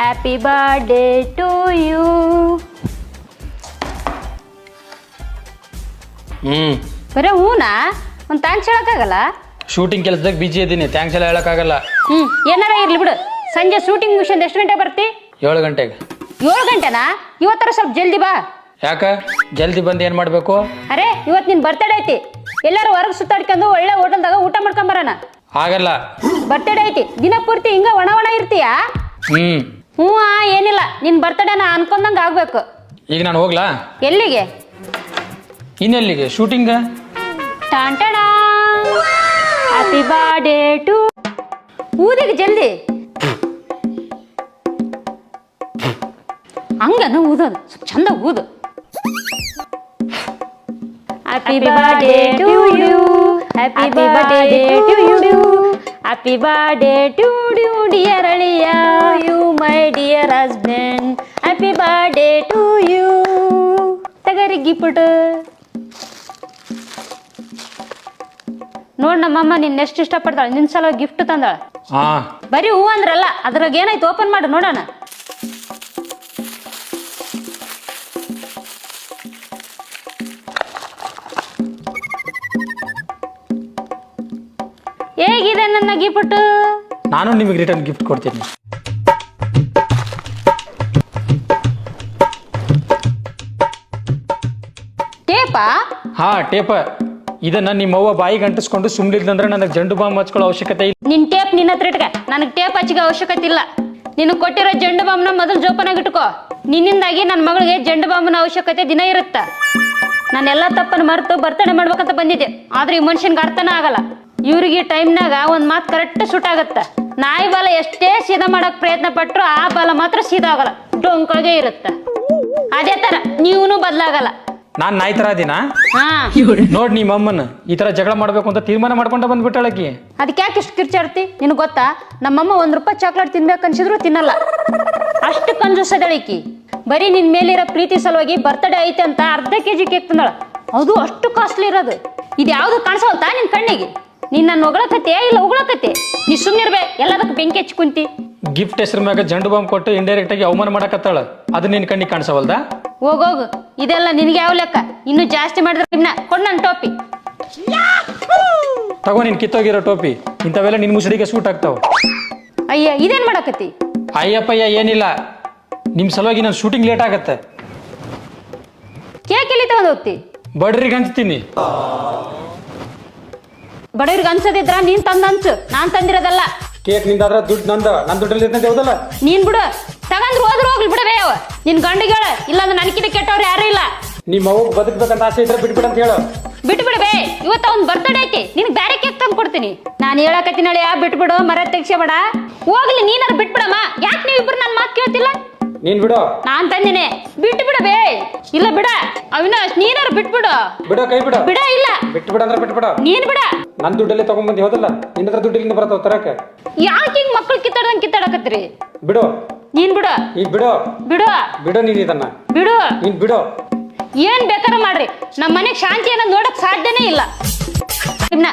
Happy birthday to you hmm. ಬರೀ ಹೂನಾ? ಒಂದು ಥ್ಯಾಂಕ್ಸ್ ಹೇಳಕ್ಕಾಗಲ್ಲ? ಶೂಟಿಂಗ್ ಕೆಲಸದಾಗ ಬಿಜಿ ಇದ್ದೀನಿ ಥ್ಯಾಂಕ್ಸ್ ಎಲ್ಲ ಹೇಳಕ್ಕಾಗಲ್ಲ. ಹ್ಞೂ ಏನಾರ ಇರ್ಲಿ ಬಿಡು. ಸಂಜೆ ಶೂಟಿಂಗ್ ಮುಗಿಸಿದ ಎಷ್ಟು ಗಂಟೆ ಬರ್ತಿ? ಏಳು ಗಂಟೆಗೆ. ಏಳು ಗಂಟೆನಾ? ಇವತ್ತರ ಸ್ವಲ್ಪ ಜಲ್ದಿ ಬಾ. ಯಾಕ? ಜಲ್ದಿ ಬಂದು ಏನು ಮಾಡಬೇಕು? ಅರೆ ಇವತ್ತು ನಿನ್ ಬರ್ತಡೇ ಐತಿ. ಎಲ್ಲರೂ ಹೊರಗೆ ಸುತ್ತಾಡ್ಕೊಂಡು ಒಳ್ಳೆ ಹೋಟೆಲ್ದಾಗ ಊಟ ಮಾಡ್ಕೊಂಬರೋಣ ಆಗಲ್ಲ. ಬರ್ತಡೇ ಐತಿ. ದಿನ ಪೂರ್ತಿ ಹಿಂಗ ಒಣ ಒಣ ಇರ್ತೀಯಾ? ಹ್ಮ್. ಹ್ಞೂ ಆ ಏನಿಲ್ಲ. ನಿನ್ ಬರ್ತಡೇನ ಅನ್ಕೊಂಡಂಗ ಆಗ್ಬೇಕು. ಈಗ ನಾನು ಹೋಗ್ಲಾ? ಎಲ್ಲಿಗೆ? ಇನ್ನೆಲ್ಲಿಗೆ? ಶೂಟಿಂಗ್ ಹ್ಯಾಪಿ ಬರ್ಡೇ ಟು ಊದಿಗೆ ಜಲ್ದಿ. ಹಂಗನ ಊದೋದು. ಸ್ವಲ್ಪ ಚಂದ ಊದು. Happy birthday to you happy birthday to you happy birthday to you dear ಅಳಿಯಾ. Husband happy birthday to you ತಗರಿ gift. ನೋಡ್ ನಮ್ಮಮ್ಮ ನಿನ್ನ ಎಷ್ಟು ಇಷ್ಟಪಡ್ತಾಳೆ ನಿನ್ ಸಲ ಗಿಫ್ಟ್ ತಂದಾಳ. ಬರೀ ಹೂ ಅಂದ್ರಲ್ಲ ಅದ್ರಾಗ ಏನಾಯ್ತು ಓಪನ್ ಮಾಡು ನೋಡೋಣ. ಹೇಗಿದೆ ನನ್ನ ಗಿಫ್ಟ್? ನಾನು ನಿಮಗೆ ರಿಟರ್ನ್ ಗಿಫ್ಟ್ ಕೊಡ್ತೀನಿ. ಟೇಪಾ? ಹಾ ಟೇಪ. ಇದನ್ನ ನಿಮ್ಮವ್ವ ಬಾಯಿಗೆ ಅಂಟಿಸ್ಕೊಂಡು ಸುಮ್ಮನಿಲ್ದಂದ್ರೆ ನನಗೆ ಜಂಡು ಬಾಂಬ್ ಹಚ್ಕೊಳ್ಳೋ ಅವಶ್ಯಕತೆ ಇಲ್ಲ. ನಿನ್ ಟೇಪ್ ನಿನ್ನ ಹತ್ರ ಇಟ್ಕ. ನನಗೆ ಟೇಪ್ ಹಚ್ಚಿಗೆ ಅವಶ್ಯಕತೆ ಇಲ್ಲ. ನಿನ್ ಕೊಟ್ಟಿರೋ ಜಂಡು ಬಾಂಬ್ನ ಮೊದಲು ಜೋಪಾನಾಗಿ ಇಟ್ಕೋ. ನಿನ್ನಿಂದಾಗಿ ನನ್ನ ಮಗಳಿಗೆ ಜಂಡು ಬಾಂಬ್ನ ಅವಶ್ಯಕತೆ ದಿನ ಇರುತ್ತ? ನಾನೆಲ್ಲ ತಪ್ಪನ್ನು ಮರೆತು ಬರ್ತಡೇ ಮಾಡ್ಬೇಕಂತ ಬಂದಿದ್ದೆ. ಆದ್ರೆ ಈ ಮನುಷ್ಯನ್ಗೆ ಅರ್ಥನ ಆಗಲ್ಲ. ಇವ್ರಿಗೆ ಟೈಮ್ನಾಗ ಒಂದು ಮಾತು ಕರೆಕ್ಟ್ ಶೂಟ್ ಆಗತ್ತ? ನಾಯಿ ಬಾಲ ಎಷ್ಟೇ ಸೀದಾ ಮಾಡಕ್ ಪ್ರಯತ್ನ ಪಟ್ರು ಆ ಬಾಲ ಮಾತ್ರ ಸೀದಾ ಆಗಲ್ಲ. ಡೊಂಕಾಗೆ ಇರುತ್ತ? ಅದೇ ತರ ನೀವೂ ಬದಲಾಗಲ್ಲ. ನಾನು ನಾಯಿ ಥರ ಅದೀನಾ? ಹಾ. ನೋಡ್ ನಿಮ್ಮ ಅಮ್ಮನ ಈ ತರ ಜಗಳ ಮಾಡ್ಬೇಕು ಅಂತ ತೀರ್ಮಾನ ಮಾಡ್ಕೊಂಡ ಬಂದ್ಬಿಟ್ಟಾಳಕಿ ಅದಕ್ಕೆ ಯಾಕೆ ಇಷ್ಟು ಕಿರ್ಚಾಡ್ತಿ? ನಿನ್ ಗೊತ್ತಾ? ನಮ್ಮಮ್ಮ ಒಂದ್ ರೂಪಾಯಿ ಚಾಕ್ಲೇಟ್ ತಿನ್ಬೇಕು ಅನ್ಸಿದ್ರು ತಿನ್ನಲ್ಲ. ಅಷ್ಟು ಕಂಜೂಸದಳಿಕಿ ಬರೀ ನಿನ್ ಮೇಲಿರೋ ಪ್ರೀತಿ ಸಲುವಾಗಿ ಬರ್ತ್ಡೇ ಐತೆ ಅಂತ ಅರ್ಧ ಕೆ ಜಿ ಕೇಕ್ ತಿನ್ನಳ ಅದು ಅಷ್ಟು ಕಾಸ್ಟ್ಲಿ ಇರೋದು. ಇದು ಯಾವುದು ನಿನ್ ಕಣ್ಣಿಗೆ. ನೀನ್ ನನ್ನ ಹೊಗಳಕತ್ತೆ ಇಲ್ಲ ಉಗಳಕತ್ತೆ ನೀ ಸುಮ್ಮನಿರ್ಬೇ ಎಲ್ಲದಕ್ಕೆ ಬೆಂಕಿ ಹಚ್ಚಿ ಕುಂತಿ. ಗಿಫ್ಟ್ ಹೆಸರು ಮ್ಯಾಗ ಜಂಡು ಬಾಂಬ್ ಕೊಟ್ಟು ಇಂಡೈರೆಕ್ಟ್ ಆಗಿ ಅವಮಾನ ಮಾಡಕತ್ತಾಳ. ಅದು ನಿನ್ ಕಣ್ಣಿಗೆ ಕಾಣಿಸವಲ್ದಾ? ಹೋಗೋಗು ಇದೆಲ್ಲ ನಿನಗೆ ಯಾವ ಲೆಕ್ಕ? ಇನ್ನು ಜಾಸ್ತಿ ಮಾಡಿದ್ರೆ ಇನ್ನ ಕೊಡ್ ನನ್ ಟೋಪಿ. ತಗೋ ನೀನ್ ಕಿತ್ತೋಗಿರೋ ಟೋಪಿ. ಇಂಥವೆಲ್ಲ ನಿನ್ ಮುಸಡಿಗೆ ಸೂಟ್ ಆಗ್ತಾವ. ಅಯ್ಯ ಇದೇನ್ ಮಾಡಕತ್ತಿ? ಅಯ್ಯಪ್ಪಯ್ಯ ಏನಿಲ್ಲ. ನಿಮ್ ಸಲುವಾಗಿ ನಾನು ಶೂಟಿಂಗ್ ಲೇಟ್ ಆಗತ್ತೆ. ಕೇಕ್ ಎಲ್ಲಿ ತಗೊಂಡ್ ಹೋಗ್ತಿ? ಬಡ್ರಿಗೆ ಹಂಚ್ತೀನಿ ಬಡವ್ರಿಗೆ ಅನ್ಸದಿದ್ರ ನೀನ್ ತಂದ ಅನ್ಸು ನಾನ್ ತಂದಿರೋದಲ್ಲ. ಕೇಕ್ ನಿಂದಾದ್ರ ದುಡ್ಡು ನಂದ. ನನ್ನ ದುಡ್ಡಲ್ಲಿ ಇರ್ತೈತೆ ಹೌದಲ್ಲ? ನೀನ್ ಬಿಡು. ತಗಂದ್ರ ಹೋದ್ರು ಹೋಗ್ಲಿ ಬಿಡವೇ ಅವ ನಿನ್ ಗಂಡಿಗೆ ಹೇಳ ಇಲ್ಲಾಂದ್ರೆ ನನಕಿನ ಕೆಟ್ಟವ್ರು ಯಾರು ಇಲ್ಲ. ನಿಮ್ಮ ಅವ್ಗ ಬದುಕ್ಬೇಕಂತ ಆಸೆ ಇದ್ರೆ ಬಿಟ್ಬಿಡು ಅಂತ ಹೇಳು. ಬಿಟ್ಟು ಬಿಡಬೇ ಇವತ್ತ ಅವ್ನ್ ಬರ್ತಡೇ ಐತಿ ನಿನ್ ಬೇರೆ ಕೇಕ್ ತಂದು ಕೊಡ್ತೀನಿ. ನಾನು ಹೇಳಕತ್ತೀನಿ ಯಾ ಬಿಟ್ಬಿಡು ಮರ ತೆಗ್ಸಬೇಡ ಹೋಗ್ಲಿ ನೀನಾರ ಬಿಟ್ಬಿಡಮ್ಮ. ಯಾಕೆ ನೀವಿಬ್ರು ನನ್ನ ಮಾತು ಕೇಳ್ತಿಲ್ಲ? ನೀನ್ ಬಿಡು. ನಾನ್ ತಂದಿನಿ. ಬಿಟ್ಟು ಬಿಡಬೇ ಇಲ್ಲ ಬಿಡ ಅವಿನಾಶ್ ನೀನಾರ ಬಿಟ್ಬಿಡು. ಬಿಡು ಕೈ ಬಿಡ. ಬಿಡ ಇಲ್ಲ. ಬಿಟ್ಟು ಬಿಡು ಅಂದ್ರೆ ಬಿಟ್ಬಿಡು. ನೀನ್ ಬಿಡ. ನನ್ನ ದುಡ್ಡಲ್ಲೇ ತಗೊಂಡ್ಬಂದು ಹೌದಲ್ಲ ನಿನ್ನ ಹತ್ರ ದುಡ್ಡಿಲ್ಲಿಂದ ಬರ್ತಾವ ತರಕ ಯಾಕೆ ಹಿಂಗ್ ಮಕ್ಳು ಕಿತ್ತಾಡ್ದಂಗ್ ಕಿತ್ತಾಡಕತ್ರಿ ಬಿಡು. ನೀನ್ ಬಿಡು. ಈಗ ಬಿಡು. ಬಿಡು. ಬಿಡು ನೀನ್ ಇದನ್ನ. ಬಿಡು. ನೀನ್ ಬಿಡು. ಏನ್ ಬೇಕಾರ ಮಾಡ್ರಿ. ನಮ್ಮ ಮನೆಗ್ ಶಾಂತಿ ಅನ್ನೋದು ನೋಡಕ್ ಸಾಧ್ಯನೇ ಇಲ್ಲ. ಇನ್ನ